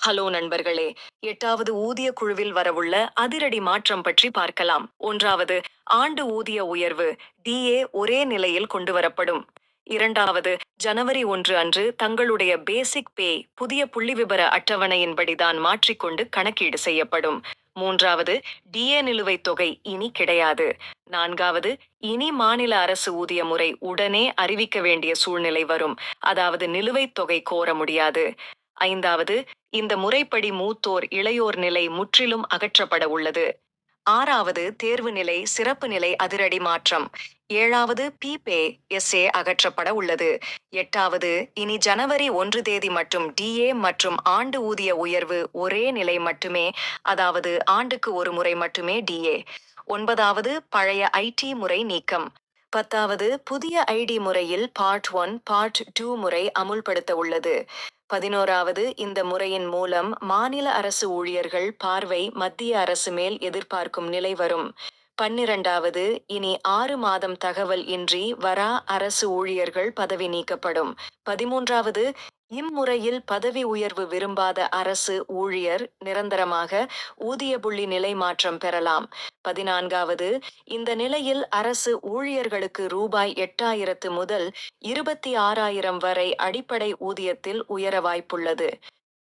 Hello நண்பர்களே எட்டாவது ஊதிய குழுவில் வரவுள்ள அதிரடி மாற்றம் பற்றி பார்க்கலாம். ஒன்றாவது ஆண்டு ஊதிய உயர்வு டிஏ ஒரே நிலையில் கொண்டு வரப்படும் இரண்டாவது ஜனவரி ஒன்று அன்று தங்களுடைய பேசிக் பே புதிய புள்ளிவிபர அட்டவணையின்படிதான் மாற்றிக்கொண்டு கணக்கீடு செய்யப்படும். மூன்றாவது டிஏ நிலுவைத் தொகை இனி கிடையாது. நான்காவது இனி மாநில அரசு ஊதிய முறை உடனே அறிவிக்க வேண்டிய சூழ்நிலை வரும். அதாவது நிலுவைத் தொகை கோர முடியாது. ஐந்தாவது இந்த முறைப்படி மூத்தோர் இளையோர் நிலை முற்றிலும் அகற்றப்பட உள்ளது. ஆறாவது தேர்வு நிலை சிறப்பு நிலை அதிரடி மாற்றம். ஏழாவது பிபே எஸ்ஏ அகற்றப்பட உள்ளது. எட்டாவது இனி ஜனவரி ஒன்று தேதி மட்டும் டிஏ மற்றும் ஆண்டு ஊதிய உயர்வு ஒரே நிலை மட்டுமே அதாவது ஆண்டுக்கு ஒரு முறை மட்டுமே டிஏ ஒன்பதாவது பழைய ஐடி முறை நீக்கம். பத்தாவது புதிய ஐடி முறையில் பார்ட் ஒன் பார்ட் டூ முறை அமுல்படுத்த உள்ளது. பதினோராவது இந்த முறையின் மூலம் மாநில அரசு ஊழியர்கள் பார்வை மத்திய அரசு மேல் எதிர்பார்க்கும் நிலை வரும். பன்னிரண்டாவது இனி ஆறு மாதம் தகவல் இன்றி வரா அரசு ஊழியர்கள் பதவி நீக்கப்படும். பதிமூன்றாவது இம்முறையில் பதவி உயர்வு விரும்பாத அரசு ஊழியர் நிரந்தரமாக ஊதிய புள்ளி நிலை மாற்றம் பெறலாம். பதினான்காவது இந்த நிலையில் அரசு ஊழியர்களுக்கு ரூபாய் எட்டாயிரத்து முதல் இருபத்தி ஆறாயிரம் வரை அடிப்படை ஊதியத்தில் உயர வாய்ப்புள்ளது.